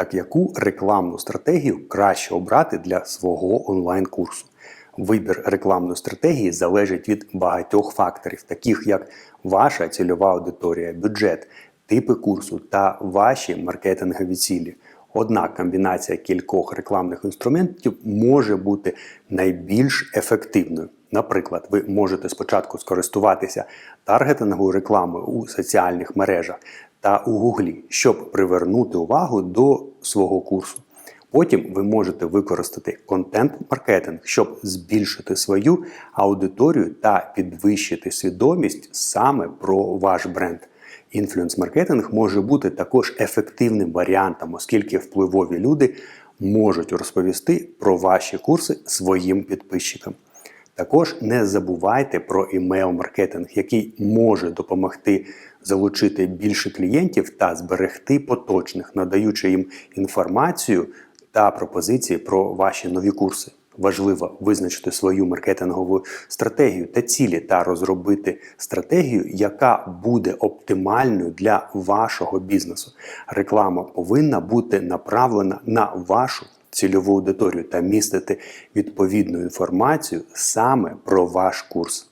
Так яку рекламну стратегію краще обрати для свого онлайн-курсу? Вибір рекламної стратегії залежить від багатьох факторів, таких як ваша цільова аудиторія, бюджет, типи курсу та ваші маркетингові цілі. Однак комбінація кількох рекламних інструментів може бути найбільш ефективною. Наприклад, ви можете спочатку скористуватися таргетинговою рекламою у соціальних мережах та у Гуглі, щоб привернути увагу до свого курсу. Потім ви можете використати контент-маркетинг, щоб збільшити свою аудиторію та підвищити свідомість саме про ваш бренд. Інфлюенс-маркетинг може бути також ефективним варіантом, оскільки впливові люди можуть розповісти про ваші курси своїм підписчикам. Також не забувайте про імейл-маркетинг, який може допомогти залучити більше клієнтів та зберегти поточних, надаючи їм інформацію та пропозиції про ваші нові курси. Важливо визначити свою маркетингову стратегію та цілі та розробити стратегію, яка буде оптимальною для вашого бізнесу. Реклама повинна бути направлена на вашу цільову аудиторію та містити відповідну інформацію саме про ваш курс.